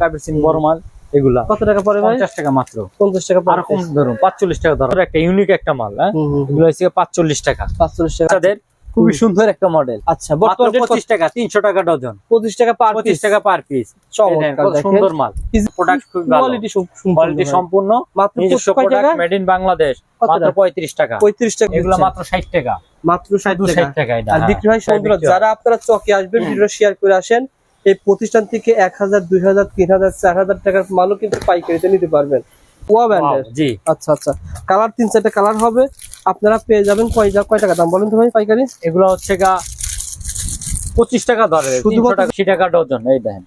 কাপের বড় মাল এগুলা। কত টাকা ভাই? পঞ্চাশ টাকা মাত্র। পঞ্চাশ টাকা আর কম ধরুন পাঁচচল্লিশ টাকা ধরো। একটা ইউনিক একটা মাল হ্যাঁ? এগুলো টাকা। পাঁচচল্লিশ টাকা। বাচ্চাদের খুবই সুন্দর একটা মডেল আচ্ছা বর্তমান পঁচিশ টাকা তিনশো টাকা ডজন। পঁচিশ টাকা পার পঁচিশ টাকা পার পিস চমৎকার সুন্দর মাল। প্রোডাক্ট খুব ভালো। কোয়ালিটি কোয়ালিটি সম্পূর্ণ মাত্র প্রোডাক্ট মেড ইন বাংলাদেশ মাত্র টাকা? পঁয়ত্রিশ টাকা। পঁয়ত্রিশ টাকা এগুলো মাত্র ষাট টাকা। মাত্র ষাট শুধু টাকা। আর। বিক্রি হয়। যারা আপনারা চকে আসবেন ভিডিও শেয়ার করে আসেন এই প্রতিষ্ঠান থেকে এক হাজার দুই হাজার তিন হাজার চার হাজার টাকার মালও কিন্তু পাইকারিতে নিতে পারবেন। ওয়া Wow, জি। আচ্ছা আচ্ছা। কালার তিন চারটা কালার হবে। আপনারা পেয়ে যাবেন কয় যা কয় টাকা দাম বলেন তো ভাই পাইকারি? এগুলো হচ্ছে গা পঁচিশ টাকা ধরে টাকা আশি টাকা ডজন এই দেখেন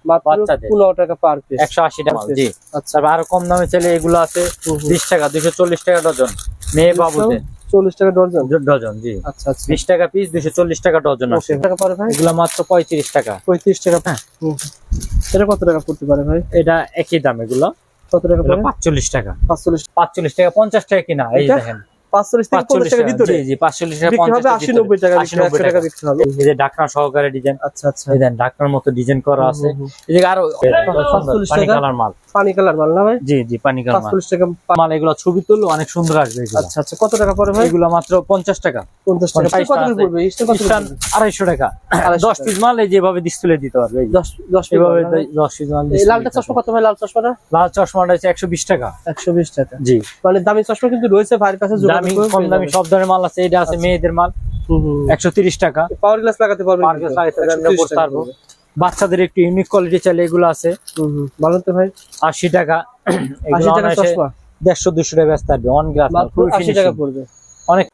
পনেরো টাকা পার পিস একশো আশি টাকা জি। আচ্ছা। আরও কম দামে চলে এগুলো আছে বিশ টাকা দুশো চল্লিশ টাকা ডজন। মেয়ে বাবুদের। চল্লিশ টাকা ডজন? ডজন জি। আচ্ছা আচ্ছা। বিশ টাকা পিস দুশো চল্লিশ টাকা ডজন আছে টাকা পারে ভাই? এগুলো মাত্র পঁয়ত্রিশ টাকা। পঁয়ত্রিশ টাকা হ্যাঁ। এটা কত টাকা পড়তে পারে ভাই? এটা একই দাম এগুলো। কত টাকা পাঁচচল্লিশ টাকা। পাঁচচল্লিশ। পাঁচচল্লিশ টাকা পঞ্চাশ টাকা কিনা এই দেখেন। পাঁচচল্লিশ থেকে পঞ্চাশ টাকার টাকা ভিতরে? জি জি পাঁচচল্লিশ হবে পঞ্চাশ আশি নব্বই টাকা আশি বিক্রি, নব্বই একশো টাকা টাকা বিক্রি হবে এই যে ঢাকনা সহকারে ডিজাইন আচ্ছা আচ্ছা। এই দেন ঢাকনার মতো ডিজাইন করা আছে। হুম, হুম, এই যে আরও পানি কালার মাল পানি কালার মাল। না ভাই? জি জি পানি কালার পাঁচচল্লিশ টাকা মাল এগুলো ছবি তুললে অনেক সুন্দর আসবে আচ্ছা আচ্ছা কত টাকা পরে ভাই? এগুলো মাত্র পঞ্চাশ টাকা। পঞ্চাশ কত। পড়বে? আড়াইশো টাকা। দশ পিস মাল এই যেভাবে ডিসপ্লে দিতে পারবে। দশ এভাবে দশ পিস মাল লালটা চশমা কত ভাই? লাল চশমাটা? লাল চশমাটা হচ্ছে একশো বিশ টাকা। একশো বিশ টাকা। জি। মানে দামি চশমা কিন্তু রয়েছে ভাইয়ের কাছে দামি কম দামি সব ধরনের মাল আছে। এটা আছে মেয়েদের মাল। টাকা। পাওয়ার গ্লাস লাগাতে পারবেন পারবেন। বাচ্চাদের একটু ইউনিক কোয়ালিটি চাইলে এগুলো আছে। বলেন তো ভাই। আশি টাকা। চশমা দেড়শো দুশো টাকা ব্যস্ত অন গ্লাস টাকা পড়বে। অনেক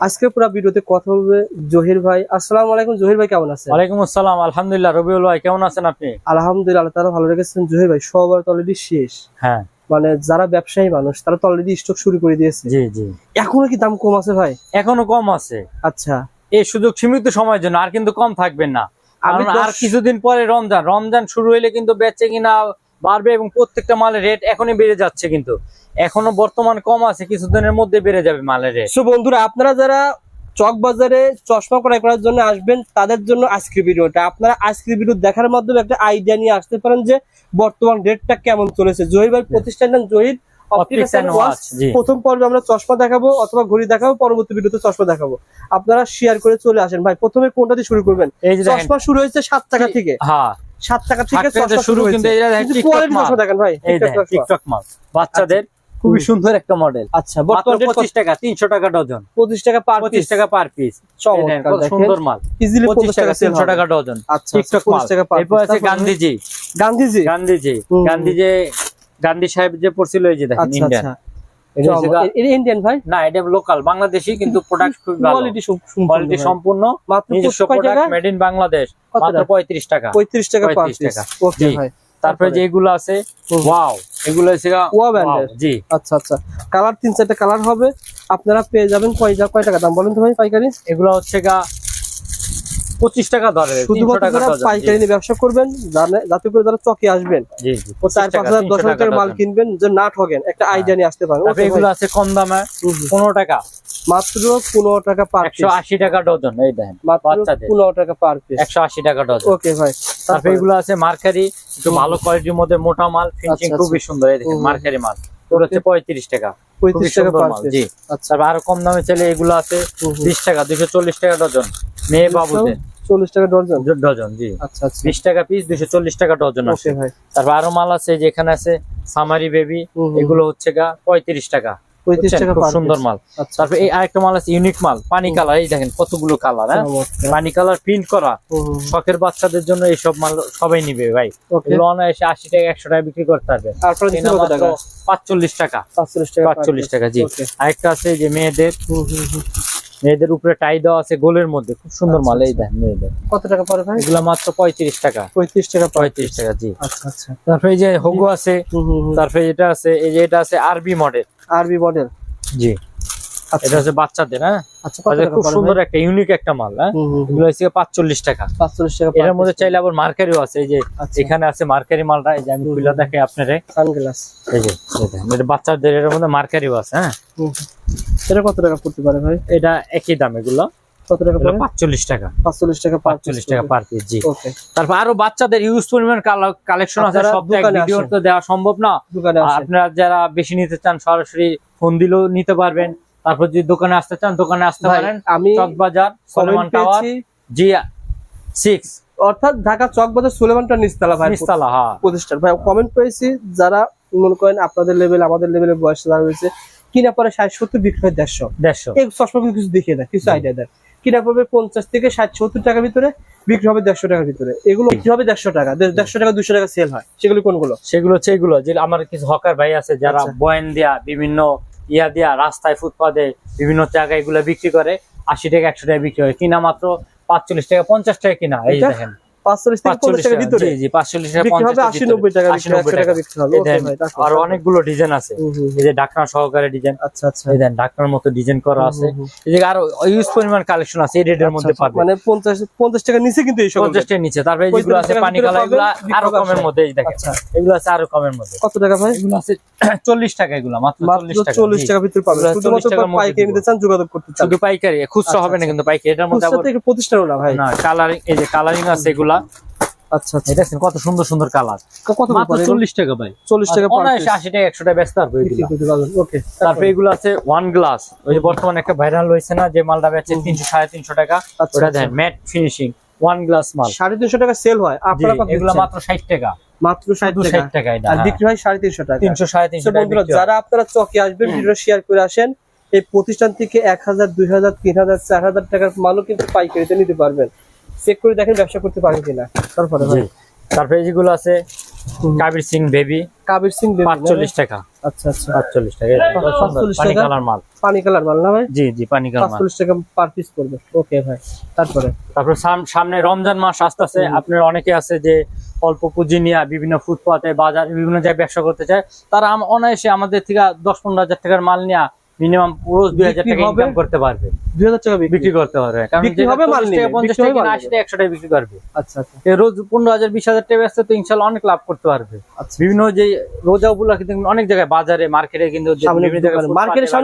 আজকে পুরো ভিডিওতে কথা বলবে জহির ভাই। আসসালামু আলাইকুম জহির ভাই কেমন আছেন? ওয়ালাইকুম আসসালাম। আলহামদুলিল্লাহ রবিউল ভাই কেমন আছেন আপনি? আলহামদুলিল্লাহ আল্লাহ তাআলা ভালো রেখেছেন। জহির ভাই সবার তো অলরেডি শেষ। হ্যাঁ। মানে যারা ব্যবসায়ী মানুষ তারা তো অলরেডি স্টক শুরু করে দিয়েছে। জি জি। এখনও কি দাম কম আছে ভাই? এখনও কম আছে। আচ্ছা। এই সুযোগ সীমিত সময়ের জন্য আর কিন্তু কম থাকবেন না। কারণ আর কিছুদিন পরে রমজান রমজান শুরু হইলে কিন্তু বেচে কিনা বাড়বে এবং প্রত্যেকটা মালের রেট এখনই বেড়ে যাচ্ছে কিন্তু। এখনও বর্তমান কম আছে কিছুদিনের মধ্যে বেড়ে যাবে মালের রেট বন্ধুরা আপনারা যারা চক বাজারে চশমা ক্রয় করার জন্য আসবেন তাদের জন্য আজকের ভিডিওটা। আপনারা আজকের ভিডিও দেখার মাধ্যমে একটা আইডিয়া নিয়ে আসতে পারেন যে বর্তমান রেটটা কেমন চলেছে। জহির ভাই প্রতিষ্ঠান নাম জহির Optics and Watch, জি। প্রথম পর্বে আমরা চশমা দেখাবো অথবা ঘড়ি দেখাবো পরবর্তী ভিডিওতে চশমা দেখাবো। আপনারা শেয়ার করে চলে আসেন। ভাই প্রথমে কোনটা দিয়ে শুরু করবেন? চশমা শুরু হয়েছে সাত টাকা থেকে। হ্যাঁ। সাত টাকা থেকে চশমা শুরু হয়েছে। দেখেন ভাই। টিকটক মাল। বাচ্চাদের খুবই সুন্দর একটা মডেল আচ্ছা বর্তমান পঁচিশ টাকা তিনশো টাকা ডজন। পঁচিশ টাকা পার পঁচিশ টাকা পার পিস সুন্দর মাল। ইজিলি পঁচিশ টাকা তিনশো টাকা ডজন। আচ্ছা টাকা এরপর আছে গান্ধীজি গান্ধীজি গান্ধীজি হুম। গান্ধী সাহেব যে পড়ছিল এই যে দেখেন আচ্ছা ইন্ডিয়ান আচ্ছা। ইন্ডিয়ান ভাই? না এটা লোকাল বাংলাদেশি কিন্তু প্রোডাক্ট খুব ভালো। কোয়ালিটি সম্পূর্ণ মাত্র মেড ইন বাংলাদেশ মাত্র টাকা? পঁয়ত্রিশ টাকা। পঁয়ত্রিশ টাকা পার 35 টাকা। ওকে ভাই। তারপরে যে এগুলো আছে ওয়াও এগুলো হচ্ছে ওয়া wow, ব্যান্ডের। জি। আচ্ছা আচ্ছা। কালার তিন চারটা কালার হবে। আপনারা পেয়ে যাবেন কয় কয় টাকা দাম? বলেন তো ভাই পাইকারি। এগুলো হচ্ছে গা পঁচিশ টাকা ধরে তিনশো শুধুমাত্র পাইকারি নিয়ে ব্যবসা করবেন যাতে করে যারা চকে আসবেন। জি জি। চার পাঁচ হাজার দশ হাজার মাল কিনবেন যে না ঠকেন একটা আইডিয়া নিয়ে আসতে পারেন এগুলো আছে কম দামে। পনেরো টাকা। মাত্র পনেরো টাকা পার একশো আশি টাকা ডজন এই দেখেন। পনেরো টাকা পার পিস একশো আশি টাকা ডজন। ওকে ভাই। তারপরে এগুলো আছে মার্কারি একটু ভালো কোয়ালিটির মধ্যে মোটা মাল ফিনিশিং আচ্ছা, খুবই সুন্দর এই দেখেন মার্কারি মাল। তোর হচ্ছে পঁয়ত্রিশ টাকা। পঁয়ত্রিশ টাকা মাল জি। আচ্ছা। তারপর আরও কম দামে চলে এগুলো আছে। বিশ টাকা দুশো চল্লিশ টাকা ডজন। মেয়ে বাবুদের। চল্লিশ টাকা ডজন? ডজন জি। আচ্ছা আচ্ছা। বিশ টাকা পিস দুশো চল্লিশ টাকা ডজন আছে তারপর আরও মাল আছে যেখানে আছে সামারি বেবি। এগুলো হচ্ছে গা পঁয়ত্রিশ টাকা। সুন্দর মাল। আচ্ছা তারপর এই আরেকটা মাল আছে ইউনিক মাল পানি কালার এই দেখেন কতগুলো কালার হ্যাঁ? পানি কালার প্রিন্ট করা। শখের বাচ্চাদের জন্য এইসব মাল সবাই নিবে ভাই। লোন এসে আশি টাকা একশো টাকা বিক্রি করতে পারবে। তারপরে পাঁচচল্লিশ টাকা। পাঁচচল্লিশ টাকা পাঁচচল্লিশ টাকা জি। আরেকটা আছে যে মেয়েদের। মেয়েদের উপরে টাই দেওয়া আছে গোলের মধ্যে। খুব সুন্দর আচ্ছা, মাল এই দেন দেখেন মেয়েদের। কত টাকা পরে ভাই? এগুলো মাত্র পঁয়ত্রিশ টাকা। পঁয়ত্রিশ টাকা পঁয়ত্রিশ টাকা জি। আচ্ছা আচ্ছা। তারপরে এই যে হোগো আছে। তারপরে এটা আছে এই যে এটা আছে আরবি মডেল আরবি মডেল জি। আচ্ছা এটা হচ্ছে বাচ্চাদের হ্যাঁ? আচ্ছা খুব সুন্দর একটা ইউনিক একটা মাল হ্যাঁ। এগুলো হচ্ছে পাঁচচল্লিশ টাকা। পাঁচচল্লিশ টাকা এটার মধ্যে চাইলে আবার মার্কারিও আছে এই যে আচ্ছা। এখানে আছে মার্কারি মালটা এই যে আমি খুলে। দেখাই আপনারে। সানগ্লাস। এই যে এটা বাচ্চাদের এর মধ্যে মার্কারিও আছে হ্যাঁ? এটা কত টাকা পড়তে পারে ভাই? এটা একই দাম এগুলো। কত টাকা পড়ে? টাকা। পাঁচচল্লিশ টাকা পাঁচচল্লিশ টাকা পার পিস জি। ওকে। তারপর আরও বাচ্চাদের ইউজ পরিমাণ কালেকশন আছে সব ভিডিও তো দেওয়া সম্ভব না। আপনারা যারা বেশি নিতে চান সরাসরি ফোন দিলেও নিতে পারবেন। তারপর যদি দোকানে আসতে চান দোকানে আসতে পারেন। আমি চকবাজার সলেমান টাওয়ার পেয়েছি জি সিক্স অর্থাৎ ঢাকা চক বাজার সুলেমানটা নিচতলা ভাই নিস্তালা হ্যাঁ। প্রতিষ্ঠান। ভাই কমেন্ট পেয়েছি যারা মনে করেন আপনাদের লেভেল আমাদের লেভেলের বয়স যারা রয়েছে কিনা পরে ষাট সত্তর বিক্রি হয় দেড়শো। দেড়শো। এই চশমা কিন্তু কিছু দেখিয়ে দেয় কিছু আইডিয়া দেয়। কিনা পড়বে পঞ্চাশ থেকে ষাট সত্তর টাকার ভিতরে বিক্রি হবে দেড়শো টাকার ভিতরে। এগুলো বিক্রি হবে দেড়শো টাকা দেড়শো টাকা দুশো টাকা সেল হয়। সেগুলো কোনগুলো? সেগুলো হচ্ছে এগুলো যে আমার কিছু হকার ভাই আছে যারা আচ্ছা। বয়ান দেয়া বিভিন্ন ইয়া দিয়া রাস্তায় ফুটপাতে বিভিন্ন জায়গায় এগুলো বিক্রি করে আশি টাকা একশো টাকা বিক্রি হয় কিনা মাত্র পাঁচচল্লিশ টাকা পঞ্চাশ টাকা কিনা এই? দেখেন থেকে টাকার ভিতরে। জি জি টাকা টাকা টাকা টাকা। বিক্রি হবে। তারপর? আরও অনেকগুলো ডিজাইন আছে। হুম, হুম, এই যে ডাকনা সহকারে ডিজাইন। আচ্ছা আচ্ছা। এই দেন ডাকনার মতো ডিজাইন করা আছে। হুম, হুম, এই যে আরও ইউজ পরিমাণ কালেকশন আছে এই রেটের মধ্যে আচ্ছা, পাবে মানে নিচে কিন্তু এই নিচে। তারপরে যেগুলো আছে পানি কালার এগুলো আরও কমের মধ্যে এই দেখেন। আচ্ছা। এগুলো আছে আরও কমের মধ্যে। কত টাকা ভাই? এগুলো আছে চল্লিশ টাকা এগুলো মাত্র টাকা। চল্লিশ জি। টাকার ভিতরে পাবেন। এগুলো 40 শুধুমাত্র পাইকারি নিতে চান যোগাযোগ করতে চান। শুধু পাইকারি খুচরা আচ্ছা, হবে না আচ্ছা। কিন্তু পাইকারি। এটার মধ্যে খুচরা আবার থেকে না ভাই। না কালারিং এই যে কালারিং আছে এগুলা আচ্ছা আচ্ছা। এটা কত সুন্দর সুন্দর কালার। কত মাত্র টাকা ভাই। চল্লিশ টাকা per অনায়াসে টাকা একশো টাকা ব্যস্ত পারব বিক্রি এগুলা। করতে পারবেন ওকে তারপরে এগুলো আছে ওয়ান গ্লাস ওই যে বর্তমানে একটা ভাইরাল হয়েছে না যে মালটা বেচে হুম। তিনশো সাড়ে তিনশো টাকা আচ্ছা, ওটা। Then matte finishing one glass মাল। সাড়ে তিনশো টাকা সেল হয়। আপনারা কত এগুলো মাত্র ষাট টাকা। মাত্র ষাট শুধু টাকা। ষাট টাকা আর। বিক্রি হয় সাড়ে তিনশো টাকা। টাকা। যারা আপনারা চকে আসবেন ভিডিও শেয়ার করে আসেন এই প্রতিষ্ঠান থেকে এক হাজার দুই হাজার তিন হাজার চার হাজার টাকার মালও কিন্তু পাইকারিতে নিতে পারবেন। চেক করে দেখেন ব্যবসা করতে পারেন কিনা। তারপরে তারপরে যেগুলো আছে। কাবির সিং বেবি। কাবির সিং বেবি না? পাঁচচল্লিশ টাকা। আচ্ছা আচ্ছা। পাঁচচল্লিশ টাকা এটা কত সুন্দর, 45 পানি কালার মাল। পানি কালার মাল না ভাই? জি জি পানি কালার মাল। পাঁচচল্লিশ টাকা পার পিস পড়বে। ওকে ভাই তারপরে? তারপর সামনে রমজান মাস আসতেছে। হুম। আপনার অনেকে আছে যে অল্প পুঁজি নিয়ে বিভিন্ন ফুটপাতে বাজারে বিভিন্ন জায়গায় ব্যবসা করতে চায়। তারা অনায়াসে আমাদের থেকে দশ পনেরো হাজার টাকার মাল নিয়ে মিনিমাম টাকা ইনকাম করতে পারবে। দুই হাজার টাকা বিক্রি? করতে পারবে। কারণ বিক্রি হবে, মাল 40 নিবে, টাকা, টাকা বিক্রি করবে। আচ্ছা আচ্ছা। রোজ টাকা তো অনেক লাভ করতে পারবে। আচ্ছা। বিভিন্ন যে রোজা উপলক্ষে কিন্তু অনেক জায়গায় বাজারে মার্কেটে কিন্তু যে সামনে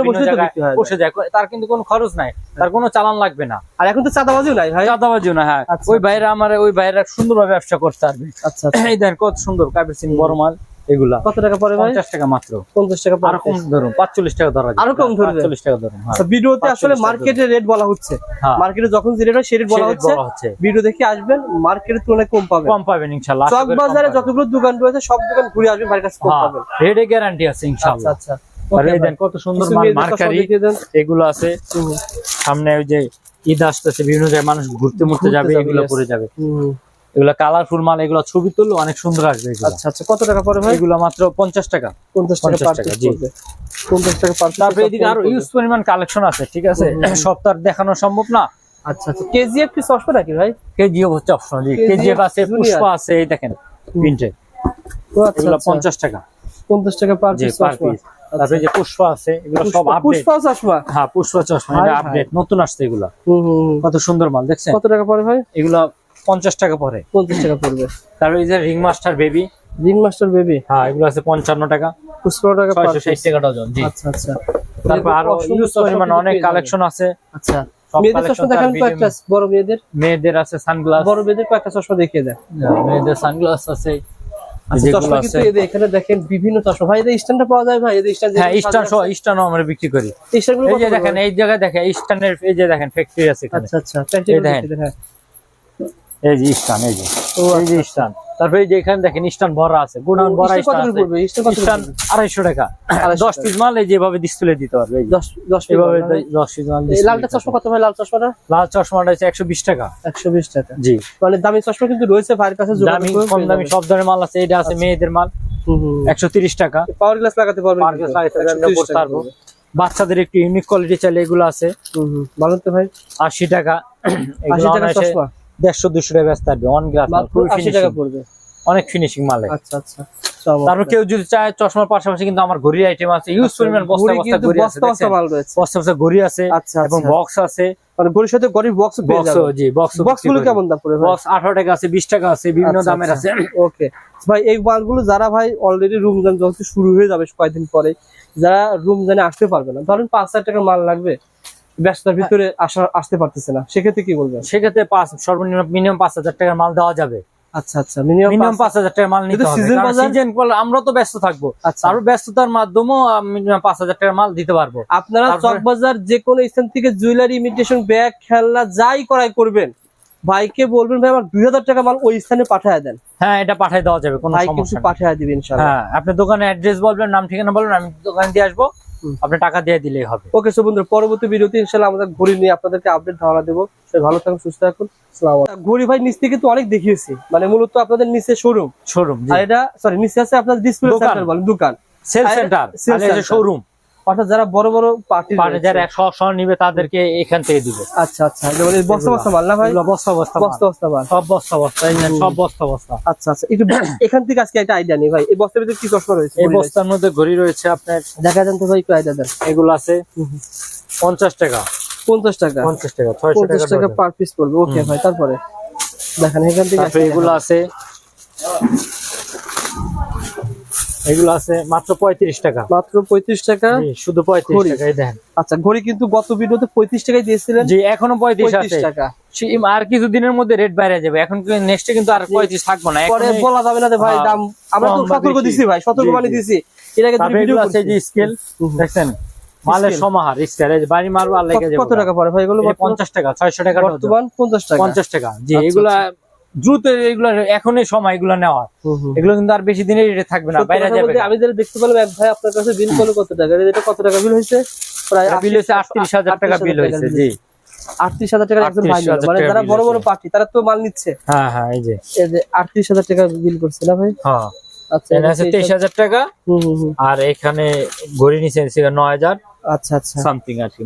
বসে তো বিক্রি হয় বসে যায়। তার কিন্তু কোনো খরচ নাই তার কোনো চালান লাগবে না। আর এখন তো চাঁদাবাজিও নাই ভাই? চাঁদাবাজিও না হ্যাঁ। আচ্ছা, ওই আচ্ছা। ভাইরা আমার ওই ভাইরা সুন্দরভাবে ব্যবসা করতে পারবে আচ্ছা এই দেন কত সুন্দর কাবির সিং বড় মাল। এগুলা। কত টাকা পড়ে ভাই? পঞ্চাশ টাকা মাত্র। পঞ্চাশ টাকা পার আরও কম ধরুন পাঁচচল্লিশ টাকা ধরা যায়। আরও কম ধরবে? পাঁচচল্লিশ টাকা ধরুন হ্যাঁ। আচ্ছা ভিডিওতে আসলে 45 মার্কেটে রেট বলা হচ্ছে। হ্যাঁ। মার্কেটে যখন যে রেট হয় সেই রেট বলা হচ্ছে। ভিডিও দেখে আসবেন মার্কেটের তুলনায় কম পাবেন। কম পাবেন চক বাজারে যতগুলো দোকান রয়েছে সব দোকান ঘুরে আসবেন ভাইয়ের কাছে কম হ্যাঁ, পাবেন। রেডে গ্যারান্টি আছে আচ্ছা ইনশাল্লাহ আচ্ছা ভাই। কত সুন্দর মার্কারি এগুলো আছে। সামনে ওই যে ঈদ আসতেছে বিভিন্ন জায়গায় মানুষ ঘুরতে মুড়তে ঘুরতে যাবে এগুলো. পরে যাবে। এগুলো কালারফুল মাল এগুলো ছবি তুললে অনেক সুন্দর আসবে আচ্ছা আচ্ছা কত টাকা পড়ে ভাই? এগুলো মাত্র পঞ্চাশ টাকা। পঞ্চাশ টাকা 50 পার টাকা, পিস জি। পঞ্চাশ টাকা পার তারপরে এদিকে আরও ইউজ পরিমাণ কালেকশন আছে ঠিক আছে? আর দেখানো সম্ভব না। আচ্ছা আচ্ছা। কেজিএফ কি নাকি ভাই? কেজিএফ হচ্ছে অপশন জি। কেজিএফ আছে। পুষ্পা আছে এই দেখেন প্রিন্টে আচ্ছা এগুলো আচ্ছা। পঞ্চাশ টাকা। পঞ্চাশ টাকা পার জি পিস পার তারপরে যে পুষ্পা আছে এগুলো সব পুষ্পা- আপডেট পুষ্পা চশমা হ্যাঁ পুষ্পা চশমা আপডেট নতুন আসছে এগুলা। কত সুন্দর মাল দেখছেন? কত টাকা পরে ভাই? এগুলা পঞ্চাশ টাকা পরে। পঞ্চাশ টাকা পড়বে। তারপরে এই যে ring master baby. Ring master baby? হ্যাঁ এগুলো আছে পঞ্চান্ন টাকা। পুষ্পা টাকা ছয়শো ষাট টাকা ডজন জি। আচ্ছা আচ্ছা। তারপর আরও ইউজ পরিমাণ অনেক কালেকশন আছে। আচ্ছা মেয়েদের চশমা দেখান তো একটা বড় মেয়েদের। মেয়েদের আছে সানগ্লাস বড় মেয়েদের কয়েকটা চশমা দেখিয়ে দেয় মেয়েদের সানগ্লাস আছে। আচ্ছা চশমা কিন্তু এদের এখানে দেখেন বিভিন্ন চশমা। ভাই এদের স্ট্যান্ডটা পাওয়া যায় ভাই? এদের স্ট্যান্ড হ্যাঁ সহ আমরা বিক্রি করি। এই যে দেখেন এই জায়গায় দেখেন ইস্টার্নের এই যে দেখেন ফ্যাক্টরি আছে আচ্ছা আচ্ছা। এই দেখেন। ভিতরে, এই যে ইস্টার্ন এই যে। এই যে আচ্ছা, তারপরে যে এখানে দেখেন ইস্টার্ন ভরা আছে। গোডাউন ভরা? আড়াইশো টাকা। দশ পিস মাল এই যেভাবে ডিসপ্লে দিতে পারবে এভাবে দশ পিস মাল লালটা চশমা পারবে। কত ভাই লাল চশমাটা? লাল চশমাটা হচ্ছে একশো বিশ টাকা। একশো বিশ টাকা। জি। দামি চশমা কিন্তু রয়েছে ভাইয়ের কাছে দামি কম দামি সব ধরনের মাল আছে। এটা আছে আচ্ছা। মেয়েদের মাল। একশো তিরিশ টাকা। পাওয়ার গ্লাস লাগাতে পারবেন Power কিন্তু। লাগাতে পারবেন, 130 পড়তে টাকা পারব। বাচ্চাদের একটু ইউনিক কোয়ালিটি চাইলে এগুলো আছে। হুম। তো ভাই। আশি টাকা। আশি টাকা চশমা? দেড়শো দুশো টাকা ব্যস্ত থাকবে অন গ্লাস আশি টাকা পড়বে। অনেক ফিনিশিং মালে। আচ্ছা আচ্ছা তারপর কেউ যদি চায় চশমার পাশাপাশি কিন্তু আমার ঘড়ি আইটেম আছে। ইউজ আচ্ছা, পরিমাণ বস্তা বস্তা ঘড়ি আছে বস্তা বস্তা ঘড়ি এবং বক্স আছে। মানে সাথে গরিব বক্স বক্স জি বক্স বক্সগুলো কেমন দাম পড়বে বক্স আঠারো টাকা আছে বিশ টাকা আছে বিভিন্ন দামের আছে। ওকে ভাই এই যারা ভাই অলরেডি রমজান যখন শুরু হয়ে যাবে কয়েকদিন পরে যারা রমজানে আসতে পারবে না ধরেন পাঁচ হাজার টাকার মাল লাগবে ব্যস্ততার ভিতরে আসা আসতে পারতেছে না। সেক্ষেত্রে কি বলবেন? সেক্ষেত্রে পাঁচ সর্বনিম্ন মিনিমাম পাঁচ হাজার টাকার মাল দেওয়া যাবে। আচ্ছা আচ্ছা মিনিমাম মিনিমাম পাঁচ হাজার টাকার মাল নিতে হবে। season কারণ বাজার- season বলে আমরা তো ব্যস্ত থাকব। আচ্ছা। আরও ব্যস্ততার মাধ্যমেও মিনিমাম পাঁচ হাজার টাকার মাল দিতে পারব। আপনারা চকবাজার যে কোনো স্থান থেকে জুয়েলারি ইমিটেশন ব্যাগ খেলনা যাই করাই করবেন ভাইকে বলবেন ভাই আমার দুই হাজার টাকা মাল ওই স্থানে পাঠায় দেন। হ্যাঁ এটা পাঠিয়ে দেওয়া যাবে কোনো পাঠায় দিবেন হ্যাঁ আপনি দোকানে অ্যাড্রেস বলবেন নাম ঠিকানা বলবেন আমি দোকানে দিয়ে আসব। আপনি টাকা দিয়ে দিলেই হবে। ওকে সো বন্ধুরা পরবর্তী ভিডিওতে ইনশাআল্লাহ আমাদের ঘুরি নিয়ে আপনাদেরকে আপডেট ধারণা দেবো। সবাই ভালো থাকুন সুস্থ থাকুন। ঘুরি। ভাই নিচ থেকে তো অনেক দেখিয়েছি। মানে মূলত আপনাদের নিচে শোরুম শোরুম আর এটা সরি নিচে আছে আপনার ডিসপ্লে। সেন্টার বলেন দোকান। Sell centre. শোরুম অর্থাৎ যারা বড় বড় পার্টি মানে যারা একশো শো নিবে তাদেরকে এখান থেকে দিবে। আচ্ছা আচ্ছা। বস্তা বস্তা মাল না ভাই? বস্তা বস্তা বস্তা বস্তা মাল। সব বস্তা বস্তা সব বস্তা বস্তা। আচ্ছা আচ্ছা। একটু এখান থেকে আজকে একটা আইডিয়া নেই ভাই। এই বস্তার ভিতরে কি চশমা রয়েছে? এই বস্তার মধ্যে ঘড়ি রয়েছে আপনার দেখা যান তো ভাই একটু আইডিয়া দেন। এগুলো আছে পঞ্চাশ টাকা। পঞ্চাশ টাকা। পঞ্চাশ টাকা পঞ্চাশ টাকা পার পিস পড়বে। ওকে ভাই তারপরে। দেখেন এখান থেকে এগুলো আছে। এগুলো আছে মাত্র পঁয়ত্রিশ টাকা। মাত্র পঁয়ত্রিশ টাকা? শুধু পঁয়ত্রিশ। টাকাই দেন। আচ্ছা ঘড়ি কিন্তু গত ভিডিওতে পঁয়ত্রিশ টাকায় দিয়েছিলেন? জি এখনও পঁয়ত্রিশ টাকা। আর কিছু দিনের মধ্যে রেট বাইরে যাবে। এখন নেক্সটে কিন্তু আর পঁয়ত্রিশ থাকব না। বলা যাবে না ভাই দাম আমরা তো সতর্ক দিছি ভাই সতর্ক জি। দিছি। ভিডিও আছে যে স্কেল দেখছেন? মালের সমাহার স্কেল বাড়ি আর লেগে যাবে কত টাকা পড়ে ভাই? এগুলো বর্তমান- পঞ্চাশ টাকা ছয়শো টাকা বর্তমান পঞ্চাশ টাকা। পঞ্চাশ টাকা। জি আচ্ছা, এগুলা দ্রুত এগুলো এখনই সময় এগুলো নেওয়া। এগুলো কিন্তু আর বেশি দিনের রেটে থাকবে না বাইরে যাবে আমি যেটা দেখতে পেলাম এক ভাই আপনার কাছে বিল করল কত টাকা? এটা কত টাকা বিল হয়েছে? প্রায় বিল হয়েছে আটত্রিশ হাজার টাকা বিল হয়েছে জি। আটত্রিশ হাজার টাকা একজন ভাই মানে যারা বড় বড়। পার্টি তারা তো মাল নিচ্ছে। হ্যাঁ হ্যাঁ এই যে। এই যে আটত্রিশ হাজার টাকা বিল করছে না ভাই? হ্যাঁ। আচ্ছা তেইশ হাজার টাকা। আর এখানে ঘড়ি নিচে নয় হাজার। আচ্ছা আচ্ছা। সামথিং আর কি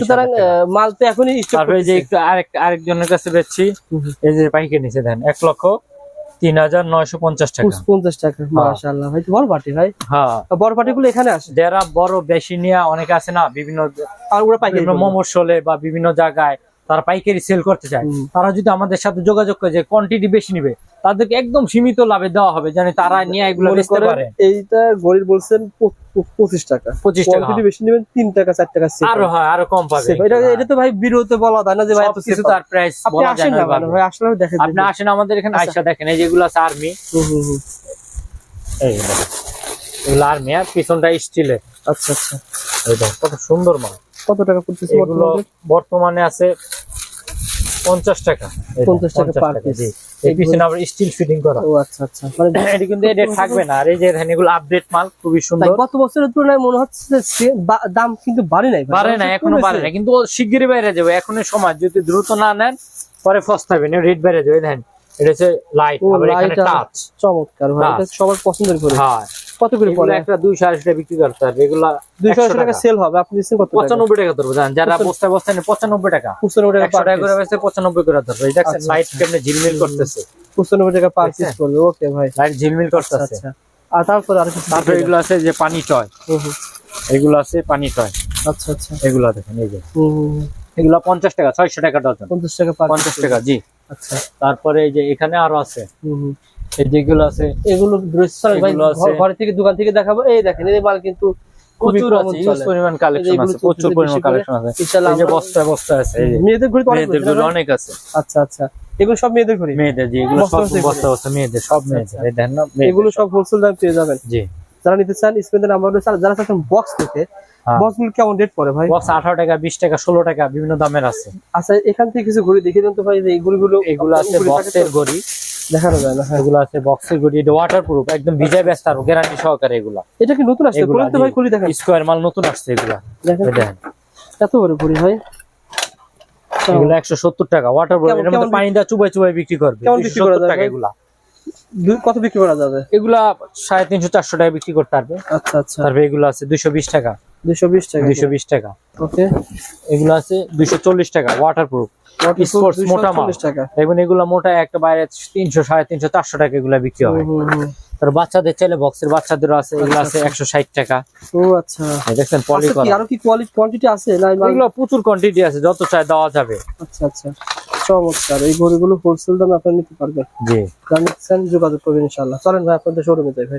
সুতরাং মাল তো এখনই তারপরে যে একটু আরেক আরেকজনের কাছে বেচছি। এই যে পাইকে নিচে দেন এক লক্ষ তিন হাজার নয়শো পঞ্চাশ টাকা। পঞ্চাশ টাকা মাশাআল্লাহ। ভাই বড় ভাই। হ্যাঁ। বড়গুলো এখানে আসে যারা বড় বেশি নিয়ে অনেকে আছে না বিভিন্ন আর ওরা পাইকারি বিভিন্ন মোমোর শোলে বা বিভিন্ন জায়গায় তারা পাইকারি সেল করতে চায়। তারা যদি আমাদের সাথে যোগাযোগ করে যে কোয়ান্টিটি বেশি নিবে তাদেরকে একদম সীমিত লাভে দেওয়া হবে জানি তারা নিয়ে এগুলো বেচতে পারে। এইটা গরিব বলছেন প- প- পঁচিশ টাকা। পঁচিশ টাকা কোয়ান্টিটি বেশি নেবেন তিন টাকা আরও হয় আরও কম পাবে। এটা এটা তো ভাই বিরোধে বলা যায় না যে ভাই এত কিছু তার প্রাইস আপনি বলা যায় না ভাই আসলে দেখেন আপনি আসেন আমাদের এখানে আচ্ছা। আইসা দেখেন এই যেগুলো আছে আর্মি। এই দেখেন। এগুলো আর্মি আর পিছনটা স্টিলের আচ্ছা আচ্ছা। এই দেখেন, কত সুন্দর মাল। কত টাকা পড়তেছে এগুলো বর্তমানে? আছে পঞ্চাশ টাকা। 50 টাকা 50 per piece। জি। এই পিছনে আবার স্টিল ফিটিং করা। ও আচ্ছা আচ্ছা। মানে এটা কিন্তু থাকবে না। আর এই যে এগুলো আপডেট মাল খুবই সুন্দর। গত বছরের তুলনায় মনে হচ্ছে দাম কিন্তু বাড়ে নাই বাড়ে না এখনও বাড়ে না কিন্তু শিগগিরই বাইরে যাবে। এখনই সময়। যদি দ্রুত না নেন পরে ফস্তাবে না রেট বেড়ে যাবে। দেখেন এটা হচ্ছে লাইট আবার এখানে টাচ চমৎকার ভাই। এটা সবার পছন্দের করে। হ্যাঁ। কত করে পড়ে? একটা দুইশো আশি টাকা বিক্রি করতে হবে এগুলা টাকা সেল হবে আপনি দিচ্ছেন কত টাকা? পঁচানব্বই টাকা ধরবো জানেন যারা নেয় পঁচানব্বই টাকা। পঁচানব্বই টাকা একশো per করে piece। বেচতে করে ধরবো। এই দেখছেন আচ্ছা, লাইট। কেমনে ঝিলমিল করতেছে। পঁচানব্বই টাকা পার পিস দেখছেন? ওকে ভাই। লাইট ঝিলমিল আচ্ছা করতেছে। আচ্ছা। আর তারপরে আর কিছু তারপরে এগুলো আছে যে পানি টয়। এগুলো আছে পানি টয়। আচ্ছা আচ্ছা। এগুলো দেখেন এই যে। এগুলো পঞ্চাশ টাকা ছয়শো টাকা ডজন। পঞ্চাশ টাকা পার পঞ্চাশ টাকা জি। আচ্ছা। তারপরে এই যে এখানে আরও আছে। হুম, যেগুলো আছে এগুলো। ঘর- থেকে দোকান থেকে দেখাবো। এই দেখেন এই মাল কিন্তু প্রচুর আছে ইউজ পরিমাণ কালেকশন আছে প্রচুর পরিমাণ কালেকশন আছে। এই যে বস্তা বস্তা আছে মেয়েদের ঘড়ি অনেক মেয়েদের রয়েছে অনেক আছে। আচ্ছা আচ্ছা এগুলো সব মেয়েদের ঘড়ি? মেয়েদের জি এগুলো সব বস্তা বস্তা বস্তা মেয়েদের সব মেয়েদের। এই দেখেন না এগুলো সব হোলসেল দাম পেয়ে যাবেন। জি। যারা নিতে চান স্পেন্ডের নাম্বার রয়েছে আর যারা চাচ্ছেন বক্স। বক্সগুলো কেমন রেট পড়ে ভাই? বক্স আঠারো টাকা বিশ টাকা ষোলো টাকা বিভিন্ন দামের আছে। আচ্ছা এখান থেকে কিছু ঘড়ি দেখিয়ে দেন তো ভাই যে এই ঘড়িগুলো এগুলো আছে বক্সের ঘড়ি। দেখানো যায় না হ্যাঁ। এগুলো আছে বক্সের ঘড়ি এটা ওয়াটার একদম ভিজা ব্যস্ত আর গ্যারান্টি সহকারে এগুলা। এটা কি নতুন আসছে? এগুলা ভাই ঘড়ি দেখেন। স্কোয়ার মাল নতুন আসছে এগুলা। দেখেন। এত বড় ঘড়ি ভাই। এগুলো একশো সত্তর টাকা ওয়াটারপ্রুফ এর মধ্যে কেমন চুবাই চুবাই বিক্রি করবে। কেমন বিক্রি করা 270 যায় টাকা ভাই? এগুলা কত বিক্রি করা যাবে? এগুলা সাড়ে তিনশো চারশো টাকা বিক্রি করতে পারবে। আচ্ছা আচ্ছা। তারপরে এগুলো আছে দুইশো বিশ টাকা। দুশো বিশ টাকা দুইশো বিশ টাকা। ওকে এগুলো আছে দুইশো চল্লিশ টাকা ওয়াটার প্রুফ মোটা মাল। টাকা। এগুলো মোটা একটা বাইরে তিনশো সাড়ে তিনশো চারশো টাকা এগুলো বিক্রি হুম, হুম, হুম। তার বাচ্চাদের চাইলে বক্সের বাচ্চাদেরও আছে এগুলো আচ্ছা, আছে একশো ষাট টাকা। ও আচ্ছা। পলি আচ্ছা, করা আরও কি কোয়ালিটি কোয়ান্টিটি আছে? না এগুলো প্রচুর কোয়ান্টিটি আছে যত চাই দেওয়া যাবে। আচ্ছা আচ্ছা। চমৎকার। এই ঘড়িগুলো হোলসেল দামে আপনারা নিতে পারবেন। জি। যোগাযোগ করবেন চলেন ভাই আপনাদের শোরুমে যাই ভাই।